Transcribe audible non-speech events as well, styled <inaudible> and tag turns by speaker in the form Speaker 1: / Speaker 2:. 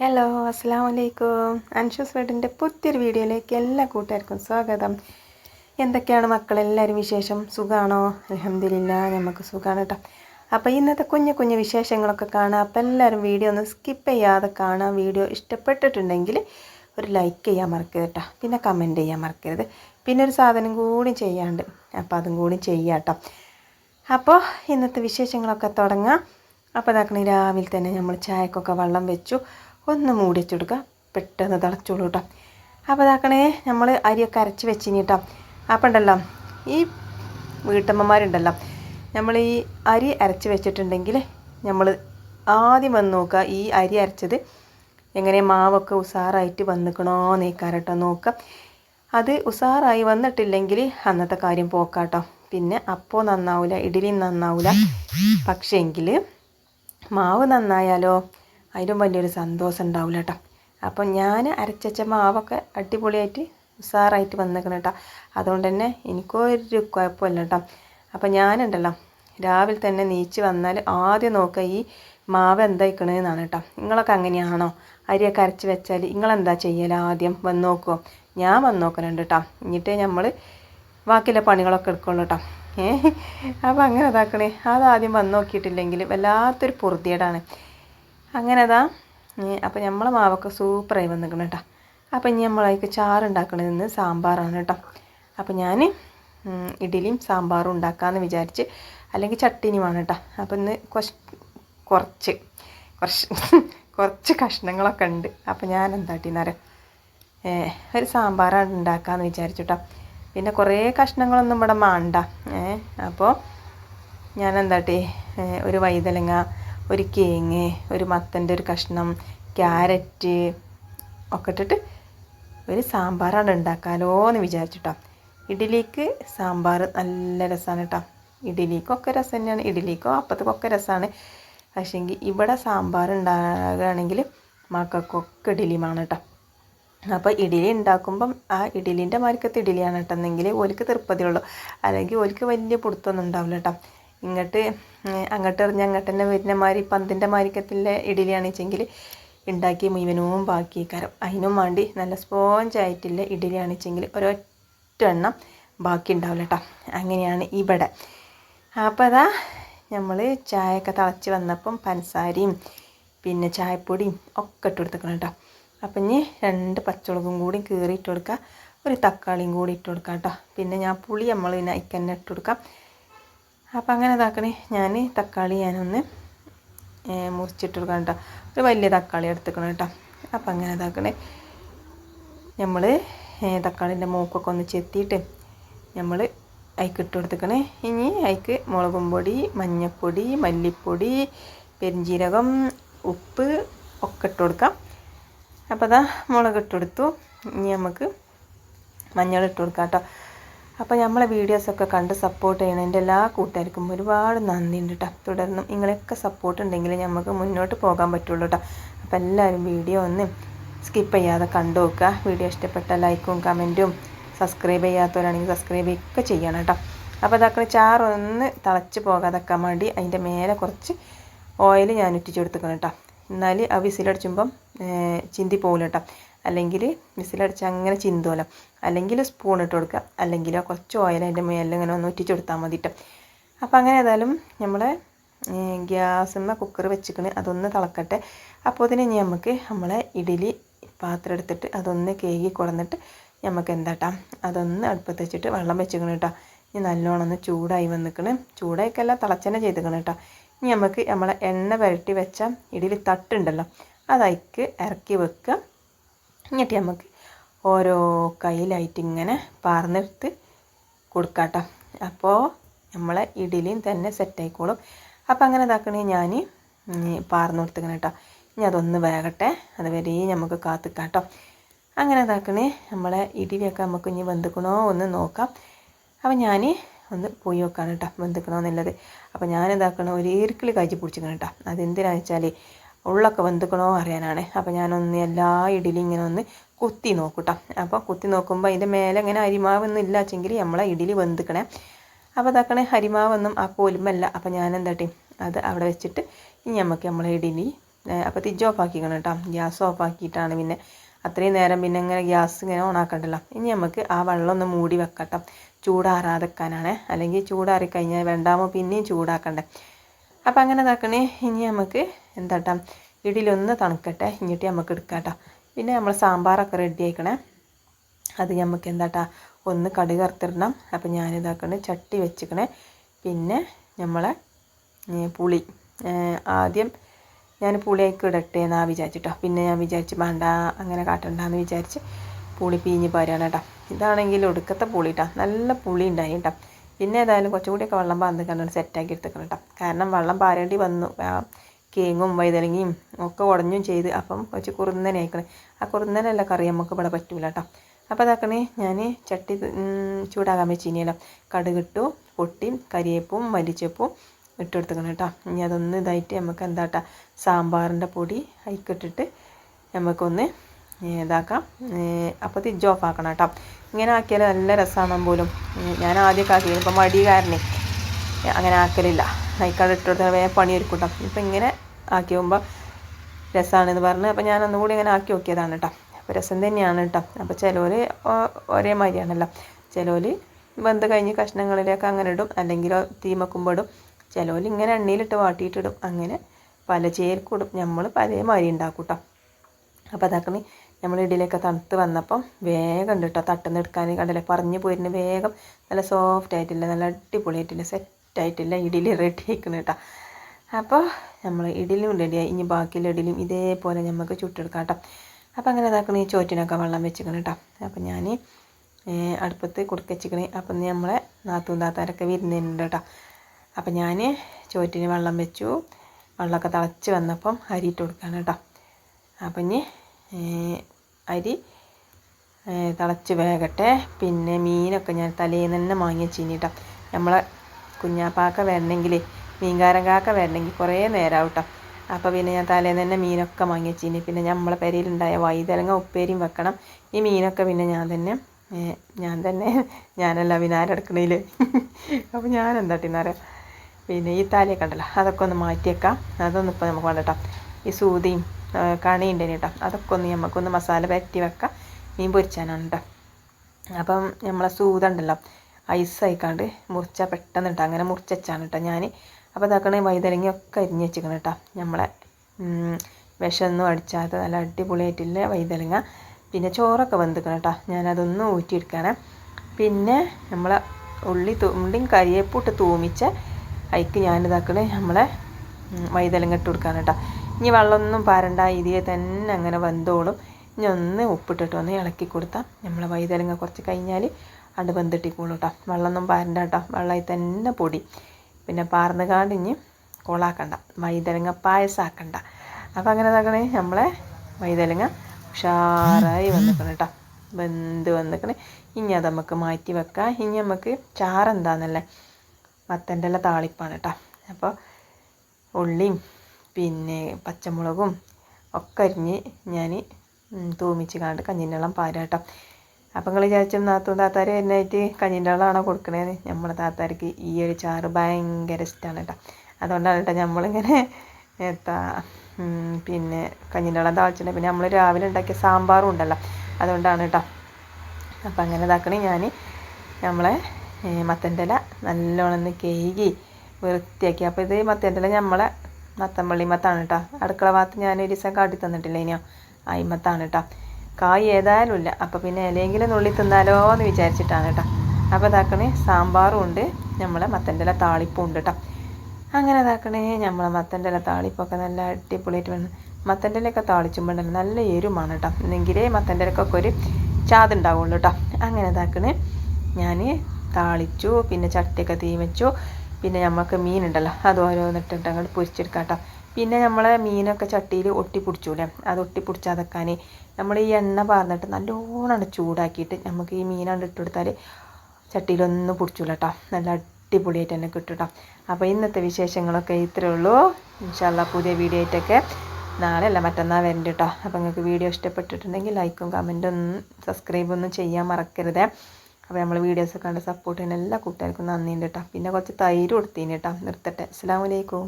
Speaker 1: Hello അസ്സാം വലൈക്കും അൻഷൂസ് വീടിന്റെ പുതിയൊരു വീഡിയോയിലേക്ക് എല്ലാ കൂട്ടുകാർക്കും സ്വാഗതം. എന്തൊക്കെയാണ് മക്കളെല്ലാവരും വിശേഷം? സുഖമാണോ അലഹമില്ല നമുക്ക് സുഖമാണ് കേട്ടോ അപ്പോൾ ഇന്നത്തെ കുഞ്ഞു കുഞ്ഞു വിശേഷങ്ങളൊക്കെ കാണാം. അപ്പോൾ എല്ലാവരും വീഡിയോ ഒന്ന് സ്കിപ്പ് ചെയ്യാതെ കാണാം. വീഡിയോ ഇഷ്ടപ്പെട്ടിട്ടുണ്ടെങ്കിൽ ഒരു ലൈക്ക് ചെയ്യാൻ മറക്കരുത് കേട്ടോ പിന്നെ കമന്റ് ചെയ്യാൻ മറക്കരുത്. പിന്നെ ഒരു സാധനം കൂടി ചെയ്യാണ്ട്. അപ്പോൾ അതും കൂടി ചെയ്യാം കേട്ടോ അപ്പോൾ ഇന്നത്തെ വിശേഷങ്ങളൊക്കെ തുടങ്ങാം. അപ്പോൾ അതാക്കണേ രാവിലെ തന്നെ നമ്മൾ ചായക്കൊക്കെ വെള്ളം വെച്ചു. ഒന്ന് മൂടി വെച്ചെടുക്കുക പെട്ടെന്ന് തിളച്ചോളൂ കേട്ടോ. അപ്പോൾ ഇതാക്കണേ നമ്മൾ അരിയൊക്കെ അരച്ച് വെച്ചിനി കേട്ടോ. അപ്പോൾ ഉണ്ടല്ലോ ഈ വീട്ടമ്മമാരുണ്ടല്ലോ നമ്മൾ ഈ അരി അരച്ച് വെച്ചിട്ടുണ്ടെങ്കിൽ നമ്മൾ ആദ്യം വന്ന് നോക്കുക ഈ അരി അരച്ചത് എങ്ങനെ മാവൊക്കെ ഉസാറായിട്ട് വന്നിക്കണോ നീക്കാരട്ടോ നോക്കുക. അത് ഉസാറായി വന്നിട്ടില്ലെങ്കിൽ അന്നത്തെ കാര്യം പോക്കാട്ടോ പിന്നെ അപ്പോൾ നന്നാവില്ല ഇഡലി നന്നാവില്ല പക്ഷേങ്കിൽ മാവ് നന്നായാലോ അതിലും വലിയൊരു സന്തോഷം ഉണ്ടാവില്ല കേട്ടോ അപ്പം ഞാൻ അരച്ചച്ച മാവൊക്കെ അടിപൊളിയായിട്ട് ഉസാറായിട്ട് വന്നേക്കണം കേട്ടോ അതുകൊണ്ട് തന്നെ എനിക്കൊരു കുഴപ്പമില്ല കേട്ടോ അപ്പം ഞാനുണ്ടല്ലോ രാവിലെ തന്നെ നീച്ച് വന്നാൽ ആദ്യം നോക്കുക ഈ മാവ് എന്തായിക്കണെന്നാണ് കേട്ടോ നിങ്ങളൊക്കെ അങ്ങനെയാണോ? അരിയൊക്കെ അരച്ച് വെച്ചാൽ നിങ്ങളെന്താ ചെയ്യൽ ആദ്യം? വന്ന് നോക്കുമോ ഞാൻ വന്ന് നോക്കലുണ്ട് കേട്ടോ എന്നിട്ട് നമ്മൾ ബാക്കിയുള്ള പണികളൊക്കെ എടുക്കുള്ളൂ കേട്ടോ ഏ? അപ്പോൾ അങ്ങനെ ഇതാക്കണേ. അതാദ്യം വന്ന് നോക്കിയിട്ടില്ലെങ്കിൽ വല്ലാത്തൊരു പൊറുതിയേടാണ് അങ്ങനെ അതാ അപ്പോൾ നമ്മളെ മാവൊക്കെ സൂപ്പറായി വന്നിരിക്കണം കേട്ടോ അപ്പോൾ ഇനി നമ്മളതിക്ക് ചാറുണ്ടാക്കണതെന്ന് സാമ്പാറാണ് കേട്ടോ അപ്പോൾ ഞാൻ ഇഡലിയും സാമ്പാറും ഉണ്ടാക്കാമെന്ന് വിചാരിച്ച് അല്ലെങ്കിൽ ചട്ടിനിയുമാണ് കേട്ടോ അപ്പോൾ ഇന്ന് കുറച്ച് കുറച്ച് <laughs> കുറച്ച് കഷ്ണങ്ങളൊക്കെ ഉണ്ട് അപ്പോൾ ഞാൻ എന്താട്ടിന്നറിയാം ഒരു സാമ്പാറാണ് ഉണ്ടാക്കാമെന്ന് വിചാരിച്ചു കേട്ടോ പിന്നെ കുറേ കഷ്ണങ്ങളൊന്നും ഇവിടെ മാണ്ട. അപ്പോൾ ഞാൻ എന്താട്ടി ഒരു വൈതലങ്ങ ഒരു കേങ്ങ് ഒരു മത്തന്റെ ഒരു കഷ്ണം ക്യാരറ്റ് ഒക്കെ ഇട്ടിട്ട് ഒരു സാമ്പാറാണ് ഉണ്ടാക്കാമല്ലോ എന്ന് വിചാരിച്ചിട്ടോ. ഇഡ്ഡലിക്ക് സാമ്പാർ നല്ല രസമാണ് കേട്ടോ ഇഡ്ഡലിക്കൊക്കെ രസം തന്നെയാണ്. ഇഡ്ഡലിക്കോ അപ്പത്തേക്കൊക്കെ രസമാണ് പക്ഷേങ്കിൽ ഇവിടെ സാമ്പാർ ഉണ്ടാകുകയാണെങ്കിൽ മക്കൾക്കൊക്കെ ഇഡ്ഡലിയുമാണ് കേട്ടോ അപ്പോൾ ഇഡലി ഉണ്ടാക്കുമ്പം ആ ഇഡലിന്റെ മാർക്കത്ത് ഇഡലിയാണ് കേട്ടോ എന്നെങ്കിൽ ഓലിക്ക് തൃപ്പതിയുള്ളൂ. അല്ലെങ്കിൽ ഓലിക്ക് വലിയ പിടുത്തൊന്നും ഉണ്ടാവില്ല കേട്ടോ ഇങ്ങോട്ട് അങ്ങോട്ട് എറിഞ്ഞ് അങ്ങോട്ട് തന്നെ വരുന്ന മാതിരി പന്തിന്റെ മാരിക്കത്തിലെ ഇഡ്ഡലിയാണ് വെച്ചെങ്കിൽ ഉണ്ടാക്കി മുഴുവനും ബാക്കി കരം അതിനും വേണ്ടി നല്ല സ്പോഞ്ച് ഇഡ്ഡലിയാണ് വെച്ചെങ്കിൽ ഒരൊറ്റ എണ്ണം ബാക്കി ഉണ്ടാവില്ല കേട്ടോ അങ്ങനെയാണ് ഇവിടെ. അപ്പോൾ അതാ നമ്മൾ ചായയൊക്കെ തിളച്ച് വന്നപ്പം പഞ്ചസാരയും പിന്നെ ചായപ്പൊടിയും ഒക്കെ ഇട്ട് കൊടുത്തേക്കണം കേട്ടോ അപ്പം ഇനി രണ്ട് പച്ചമുളകും കൂടി കീറി ഇട്ട് കൊടുക്കുക ഒരു തക്കാളിയും കൂടി ഇട്ട് കൊടുക്കാം കേട്ടോ പിന്നെ ഞാൻ പുളി നമ്മൾ പിന്നെ ഇക്കന്നെ ഇട്ട് കൊടുക്കാം. അപ്പം അങ്ങനെ ഇതാക്കണേ. ഞാൻ തക്കാളി ഞാനൊന്ന് മുറിച്ചിട്ട് കൊടുക്കണം കേട്ടോ ഒരു വലിയ തക്കാളി എടുത്തുക്കണം കേട്ടോ അപ്പം അങ്ങനെ ഇതാക്കണേ. നമ്മൾ തക്കാളിന്റെ മൂക്കൊക്കെ ഒന്ന് ചെത്തിയിട്ട് നമ്മൾ അതിക്ക് ഇട്ട് കൊടുത്തേക്കണേ. ഇനി അതിക്ക് മുളകും പൊടി മഞ്ഞൾപ്പൊടി മല്ലിപ്പൊടി പെരിഞ്ജീരകം ഉപ്പ് ഒക്കെ ഇട്ട് കൊടുക്കാം. അപ്പോൾ അതാ മുളക് ഇട്ട് കൊടുത്തു. ഇനി നമുക്ക് മഞ്ഞൾ ഇട്ട് കൊടുക്കാം കേട്ടോ അപ്പോൾ നമ്മളെ വീഡിയോസൊക്കെ കണ്ട് സപ്പോർട്ട് ചെയ്യണം എന്റെ എല്ലാ കൂട്ടുകാർക്കും ഒരുപാട് നന്ദിയുണ്ട് കേട്ടോ തുടർന്നും നിങ്ങളെയൊക്കെ സപ്പോർട്ട് ഉണ്ടെങ്കിൽ നമുക്ക് മുന്നോട്ട് പോകാൻ പറ്റുള്ളൂ കേട്ടോ അപ്പോൾ എല്ലാവരും വീഡിയോ ഒന്ന് സ്കിപ്പ് ചെയ്യാതെ കണ്ടു നോക്കുക. വീഡിയോ ഇഷ്ടപ്പെട്ട ലൈക്കും കമന്റും സബ്സ്ക്രൈബ് ചെയ്യാത്തവരാണെങ്കിൽ സബ്സ്ക്രൈബ് ഒക്കെ ചെയ്യണം കേട്ടോ അപ്പോൾ അതൊക്കെ ചാറൊന്ന് തിളച്ച് പോകാതൊക്കെ വേണ്ടി അതിന്റെ മേലെ കുറച്ച് ഓയിൽ ഞാൻ ഉറ്റിച്ചെടുത്തുക്കണം കേട്ടോ എന്നാൽ ആ വിസിലടിച്ചുമ്പം ചിന്തി പോകില്ല കേട്ടോ അല്ലെങ്കിൽ വിസിലടിച്ച് അങ്ങനെ ചിന്തോലം. അല്ലെങ്കിൽ സ്പൂൺ ഇട്ട് കൊടുക്കുക. അല്ലെങ്കിൽ കുറച്ച് ഓയിൽ അതിന്റെ മേലിൽ ഇങ്ങനെ ഒന്ന് ഒറ്റിച്ച് കൊടുത്താൽ മതി അപ്പോൾ അങ്ങനെ ഏതായാലും നമ്മളെ ഗ്യാസിന്മ കുക്കർ വെച്ചിക്കണ്. അതൊന്ന് തിളക്കട്ടെ. അപ്പോൾ അതിന് ഇനി നമുക്ക് നമ്മളെ ഇഡലി പാത്രം എടുത്തിട്ട് അതൊന്ന് കേകി കൊടുന്നിട്ട് നമുക്ക് എന്താട്ടാ അതൊന്ന് അടുപ്പത്ത് വെച്ചിട്ട് വെള്ളം വെച്ചിക്കണം കേട്ടോ ഇനി നല്ലോണം ഒന്ന് ചൂടായി വന്നിക്കണ്. ചൂടായിക്കല്ല തിളച്ചനെ ചെയ്തിക്കണം കേട്ടോ ഇനി നമുക്ക് നമ്മളെ എണ്ണ പുരട്ടി വെച്ച ഇഡലി തട്ടുണ്ടല്ലോ അതായിക്ക് ഇറക്കി വെക്കുക. എന്നിട്ട് നമുക്ക് ഓരോ കയ്യിലായിട്ട് ഇങ്ങനെ പാർന്നെടുത്ത് കൊടുക്കാട്ടോ. അപ്പോൾ നമ്മളെ ഇഡലിയും തന്നെ സെറ്റായിക്കോളും അപ്പോൾ അങ്ങനെ ഇതാക്കണേ ഞാൻ പാർന്നു കൊടുത്തിങ്ങനെ കേട്ടോ ഇനി അതൊന്ന് വേകട്ടെ. അതുവരെ നമുക്ക് കാത്തിക്കാട്ടോ. അങ്ങനെ ഇതാക്കണേ നമ്മളെ ഇഡലിയൊക്കെ നമുക്ക് ഇനി വെന്തുക്കണോ ഒന്ന് നോക്കാം. അപ്പോൾ ഞാൻ ഒന്ന് പോയി നോക്കാണ് കേട്ടോ വെന്തുക്കണോ എന്നുള്ളത്. അപ്പോൾ ഞാൻ ഒരു ഈർക്കിളി കാഴ്ച പിടിച്ചിക്കണം കേട്ടോ. അതെന്തിനാണെന്ന് വെച്ചാൽ ഉള്ളൊക്കെ വെന്തുക്കണോ അറിയാനാണ്. അപ്പോൾ ഞാനൊന്ന് എല്ലാ ഇഡലി ഇങ്ങനെ ഒന്ന് കുത്തി നോക്കൂട്ടോ. അപ്പോൾ കുത്തി നോക്കുമ്പോൾ അതിന്റെ മേലെ ഇങ്ങനെ അരിമാവൊന്നും ഇല്ലാച്ചെങ്കിൽ നമ്മളെ ഇഡലി വെന്തുക്കണേ. അപ്പോൾ അതാക്കണേ അരിമാവൊന്നും ആ പോലുമല്ല. അപ്പോൾ ഞാൻ എന്താട്ടി അത് അവിടെ വെച്ചിട്ട് ഇനി നമുക്ക് നമ്മളെ ഇഡലി അപ്പോൾ തിജ് ഓഫ് ആക്കിക്കണം കേട്ടോ ഗ്യാസ് ഓഫ് ആക്കിയിട്ടാണ് പിന്നെ അത്രയും നേരം പിന്നെ ഇങ്ങനെ ഗ്യാസ് ഇങ്ങനെ ഓൺ ആക്കണ്ടല്ലോ. ഇനി നമുക്ക് ആ വെള്ളം ഒന്ന് മൂടി വെക്കട്ടോ. ചൂടാറാതെക്കാനാണ്. അല്ലെങ്കിൽ ചൂടാറി കഴിഞ്ഞാൽ വേണ്ടാമോ പിന്നെയും ചൂടാക്കണ്ടേ. അപ്പം അങ്ങനെ നോക്കണേ. ഇനി നമുക്ക് എന്താട്ടാ? ഇടിയിലൊന്ന് തണുക്കട്ടെ. ഇങ്ങോട്ട് നമുക്ക് എടുക്കാം കേട്ടോ പിന്നെ നമ്മൾ സാമ്പാറൊക്കെ റെഡി ആയിക്കണേ. അത് നമുക്ക് എന്താട്ടാ? ഒന്ന് കടുക് അറുത്തിടണം അപ്പം ഞാനിതാക്കണേ ചട്ടി വെച്ചിക്കണേ. പിന്നെ നമ്മളെ പുളി. ആദ്യം ഞാൻ പുളിയൊക്കെ ഇടട്ടെ എന്നാ വിചാരിച്ചിട്ടോ. പിന്നെ ഞാൻ വിചാരിച്ച് വേണ്ട അങ്ങനെ കാട്ടണ്ടെന്ന് വിചാരിച്ച് പുളി പീഞ്ഞ് പാരാണ് കേട്ടോ ഇതാണെങ്കിൽ ഒടുക്കത്തെ പുളി കേട്ടോ നല്ല പുളി ഉണ്ടായി കേട്ടോ പിന്നെ ഏതായാലും കുറച്ചും കൂടിയൊക്കെ വെള്ളം പാർന്ന് കണ്ടാണ് സെറ്റാക്കി എടുത്തേക്കണം കേട്ടോ കാരണം വെള്ളം പാരേണ്ടി വന്നു. കേങ്ങും വൈതലങ്ങയും ഒക്കെ ഉടഞ്ഞും ചെയ്ത് അപ്പം കുറച്ച് കുറുന്നനെ ആ കുറുന്നനല്ല കറി നമുക്ക് ഇവിടെ പറ്റൂല കേട്ടോ അപ്പോൾ അതാക്കണേ ഞാൻ ചട്ടി ചൂടാകാൻ വെച്ചിനിയല്ലോ കടുകിട്ടു പൊട്ടി കരിയേപ്പും മല്ലിച്ചപ്പും ഇട്ടെടുത്തേക്കണം കേട്ടോ ഇനി അതൊന്ന് ഇതായിട്ട് നമുക്ക് എന്താ കേട്ടോ സാമ്പാറിന്റെ പൊടി അയക്കിട്ടിട്ട് നമുക്കൊന്ന് ഇതാക്കാം. അപ്പോൾ തിജ് ഓഫ് ആക്കണം കേട്ടോ ഇങ്ങനെ ആക്കിയാൽ നല്ല രസമാണ് പോലും ഞാൻ ആദ്യമൊക്കെ ആക്കി ഇപ്പം മടി കാരണേ അങ്ങനെ ആക്കലില്ല. നൈക്കാട് ഇട്ടിട്ട് വേഗം പണി ഒരുക്കൂട്ടം ഇപ്പം ഇങ്ങനെ ആക്കി പോകുമ്പോൾ രസമാണെന്ന് പറഞ്ഞ് അപ്പോൾ ഞാൻ ഒന്നുകൂടി ഇങ്ങനെ ആക്കി നോക്കിയതാണ് കേട്ടോ. അപ്പോൾ രസം തന്നെയാണ് കേട്ടോ. അപ്പോൾ ചിലവർ ഒരേ മാതിരിയാണല്ലോ ചിലവർ വെന്ത് കഴിഞ്ഞ് കഷ്ണങ്ങളിലേക്ക് അങ്ങനെ ഇടും. അല്ലെങ്കിൽ തീമക്കുമ്പോൾ ഇടും. ചിലവർ ഇങ്ങനെ എണ്ണയിലിട്ട് വാട്ടിയിട്ടിടും അങ്ങനെ പല ചേർക്കിടും നമ്മൾ പല മാതിരി ഉണ്ടാക്കും കേട്ടോ. അപ്പോൾ അതാക്കണി നമ്മൾ ഇടിയിലേക്ക് തണുത്ത് വന്നപ്പം വേഗം ഉണ്ട് കേട്ടോ തട്ടുന്ന എടുക്കാൻ. കണ്ടല്ലേ? പറഞ്ഞു പോയിരുന്നു വേഗം. നല്ല സോഫ്റ്റ് ആയിട്ടില്ല നല്ല അടിപൊളിയായിട്ടില്ല സെറ്റായിട്ടില്ല ഇഡലി റെഡി ആയിക്കണം കേട്ടോ അപ്പോൾ നമ്മൾ ഇഡലിയും റെഡിയായി ഇനി ബാക്കിയുള്ള ഇഡലിയും ഇതേപോലെ നമുക്ക് ചുട്ടെടുക്കാം കേട്ടോ അപ്പോൾ അങ്ങനെ ഇതാക്കണേ ഈ ചോറ്റിനൊക്കെ വെള്ളം വെച്ചിക്കണം കേട്ടോ അപ്പോൾ ഞാൻ അടുപ്പത്ത് കുടുക്കച്ചിക്കണേ അപ്പം നമ്മളെ നാത്തും താത്താരൊക്കെ വിരുന്നുണ്ട് കേട്ടോ അപ്പം ഞാൻ ചോറ്റിന് വെള്ളം വെച്ചു. വെള്ളമൊക്കെ തിളച്ച് വന്നപ്പം അരിയിട്ട് കൊടുക്കുകയാണ് കേട്ടോ അപ്പം ഇനി അരി തിളച്ച് വേകട്ടെ. പിന്നെ മീനൊക്കെ ഞാൻ തലേന്ന് തന്നെ വാങ്ങിയ വെച്ചിട്ടോ നമ്മളെ കുഞ്ഞാപ്പാക്ക വരണമെങ്കിൽ മീൻകാരൻ കാക്ക വരണമെങ്കിൽ കുറേ നേരം കേട്ടോ അപ്പോൾ പിന്നെ ഞാൻ തലേന്ന് തന്നെ മീനൊക്കെ വാങ്ങി പിന്നെ നമ്മളെ പെരയിലുണ്ടായ വൈതലങ്ങ ഉപ്പേരിയും വെക്കണം. ഈ മീനൊക്കെ പിന്നെ ഞാൻ തന്നെ ഞാൻ തന്നെ ഞാനല്ല വിനാരെടുക്കണേൽ അപ്പോൾ ഞാൻ എന്താ എന്താട്ടിന്നറിയാം പിന്നെ ഈ താലിയൊക്കെ ഉണ്ടല്ലോ അതൊക്കെ ഒന്ന് മാറ്റിയേക്കാം. അതൊന്നും ഇപ്പോൾ നമുക്ക് വേണ്ട ഈ സൂതിയും കണിയുണ്ടേന് കേട്ടോ അതൊക്കെ ഒന്ന് നമുക്കൊന്ന് മസാല പരറ്റി വെക്കാം. മീൻ പൊരിച്ചാനാണ് കേട്ടോ അപ്പം നമ്മളെ സൂതുണ്ടല്ലോ. ഐസ് ആയിക്കാണ്ട് മുറിച്ചാൽ പെട്ടെന്ന് കേട്ടോ അങ്ങനെ മുറിച്ചാണ് കേട്ടോ ഞാൻ അപ്പോൾ ഇതാക്കണേ വൈതലങ്ങയൊക്കെ അരിഞ്ഞ് വെച്ചിരിക്കണം കേട്ടോ നമ്മളെ വിഷമൊന്നും അടിച്ചാത്ത നല്ല അടിപൊളിയായിട്ടില്ല വൈതലങ്ങ പിന്നെ ചോറൊക്കെ വെന്തിക്കണം കേട്ടോ ഞാനതൊന്ന് ഊറ്റിയെടുക്കാനേ പിന്നെ നമ്മളെ ഉള്ളി ഉള്ളിയും കരിയേപ്പിട്ട് തൂമിച്ച അതിക്ക് ഞാനിതാക്കണേ നമ്മളെ വൈതലങ്ങ ഇട്ട് കൊടുക്കാൻ കേട്ടോ ഇനി വെള്ളമൊന്നും പാരണ്ട ഇതിയെ തന്നെ അങ്ങനെ വെന്തോളും. ഇനി ഒന്ന് ഉപ്പിട്ടിട്ട് ഒന്ന് ഇളക്കി കൊടുത്താൽ നമ്മൾ വൈതലങ്ങ കുറച്ച് കഴിഞ്ഞാൽ അത് വെന്തിട്ടിക്കോളൂ കേട്ടോ വെള്ളമൊന്നും പാരണ്ട കേട്ടോ വെള്ളമായി തന്നെ പൊടി. പിന്നെ പാർന്ന് കാണിഞ്ഞ് കോളാക്കണ്ട. വൈതലങ്ങ പായസാക്കണ്ട. അപ്പോൾ അങ്ങനെ നോക്കണേ നമ്മളെ വൈതലങ്ങ ഉഷാറായി വന്നിക്കണം കേട്ടോ വെന്ത് വന്നിക്കണേ. ഇനി അത് നമുക്ക് മാറ്റി വെക്കാം. ഇനി നമുക്ക് ചാറെന്താന്നല്ലേ മത്തന്റെ എല്ലാം താളിപ്പാണ് കേട്ടോ അപ്പോൾ ഉള്ളിയും പിന്നെ പച്ചമുളകും ഒക്കെ അരിഞ്ഞ് ഞാൻ തൂമിച്ച് കാണ്ട് കഞ്ഞിന്റെ വെള്ളം പാരാട്ടം. അപ്പം നിങ്ങൾ വിചാരിച്ചും നാത്തും താത്താർ എന്നായിട്ട് കഞ്ഞിന്റെ വെള്ളമാണോ കൊടുക്കണേന്ന്? നമ്മളെ താത്താർക്ക് ഈ ഒരു ചാറ് ഭയങ്കര ഇഷ്ടമാണ് കേട്ടോ. അതുകൊണ്ടാണ് കേട്ടോ നമ്മളിങ്ങനെ എത്താ പിന്നെ കഞ്ഞിന്റെ വെള്ളം താളിച്ചിട്ടുണ്ട് പിന്നെ നമ്മൾ രാവിലെ ഉണ്ടാക്കിയ സാമ്പാറും ഉണ്ടല്ലോ അതുകൊണ്ടാണ് കേട്ടോ. അപ്പം അങ്ങനെ ഇതാക്കണേ ഞാൻ. നമ്മളെ മത്തന്റെ ഇല നല്ലോണം കേകി വൃത്തിയാക്കി. അപ്പോൾ ഇത് മത്തന്റെ ഇല നമ്മളെ മത്തമ്പള്ളി മത്താണ് കേട്ടോ അടുക്കള ഭാഗത്ത് ഞാൻ ഒരു ദിവസം കാട്ടി തന്നിട്ടില്ല ഇനിയോ. അയിമത്താണ് കേട്ടോ കായ് ഏതായാലും ഇല്ല. അപ്പോൾ പിന്നെ ഇലയെങ്കിലും നുള്ളി തിന്നാലോ എന്ന് വിചാരിച്ചിട്ടാണ് കേട്ടോ അപ്പോൾ ഇതാക്കണേ സാമ്പാറും ഉണ്ട്. നമ്മളെ മത്തന്റെ ഇല താളിപ്പും ഉണ്ട് കേട്ടോ അങ്ങനെ ഇതാക്കണേ നമ്മളെ മത്തന്റെ ഇല താളിപ്പൊക്കെ നല്ല അടിപൊളിയായിട്ട് വേണം മത്തന്റെ ഇലയൊക്കെ താളിച്ചുമ്പോൾ നല്ല എരുമാണ് കേട്ടോ എന്നെങ്കിലേ മത്തന്റെ ഇലക്കൊക്കെ ഒരു ചാതുണ്ടാവുള്ളൂ കേട്ടോ അങ്ങനെ ഇതാക്കണേ ഞാൻ താളിച്ചു പിന്നെ ചട്ടിയൊക്കെ തീ വെച്ചു. പിന്നെ നമുക്ക് മീനുണ്ടല്ലോ അത് ഓരോന്നിട്ടിട്ട് അങ്ങോട്ട് പൊരിച്ചെടുക്കാം കേട്ടോ പിന്നെ നമ്മളെ മീനൊക്കെ ചട്ടിയിൽ ഒട്ടിപ്പിടിച്ചൂലേ അത് ഒട്ടിപ്പിടിച്ചാതെക്കാൻ നമ്മൾ ഈ എണ്ണ പാർന്നിട്ട് നല്ലോണം ചൂടാക്കിയിട്ട് നമുക്ക് ഈ മീനാണ്ട് ഇട്ട് കൊടുത്താൽ ചട്ടിയിലൊന്നും പിടിച്ചൂല കേട്ടോ നല്ല അടിപൊളിയായിട്ട് തന്നെ കിട്ടും കേട്ടോ അപ്പോൾ ഇന്നത്തെ വിശേഷങ്ങളൊക്കെ ഇത്രയേ ഉള്ളൂ. ഇൻഷാല്ല പുതിയ വീഡിയോ ആയിട്ടൊക്കെ നാളെ അല്ല മറ്റന്നാൾ വരണ്ട കേട്ടോ അപ്പോൾ നിങ്ങൾക്ക് വീഡിയോ ഇഷ്ടപ്പെട്ടിട്ടുണ്ടെങ്കിൽ ലൈക്കും കമന്റും സബ്സ്ക്രൈബൊന്നും ചെയ്യാൻ മറക്കരുത്. അപ്പോൾ നമ്മൾ വീഡിയോസ് കണ്ട് സപ്പോർട്ട് ചെയ്യുന്ന എല്ലാ കൂട്ടുകാർക്കും നന്ദിയുണ്ട് കേട്ടോ പിന്നെ കുറച്ച് തൈര് കൊടുത്തീന് കേട്ടോ നിർത്തട്ടെ. അസ്സാം വലൈക്കും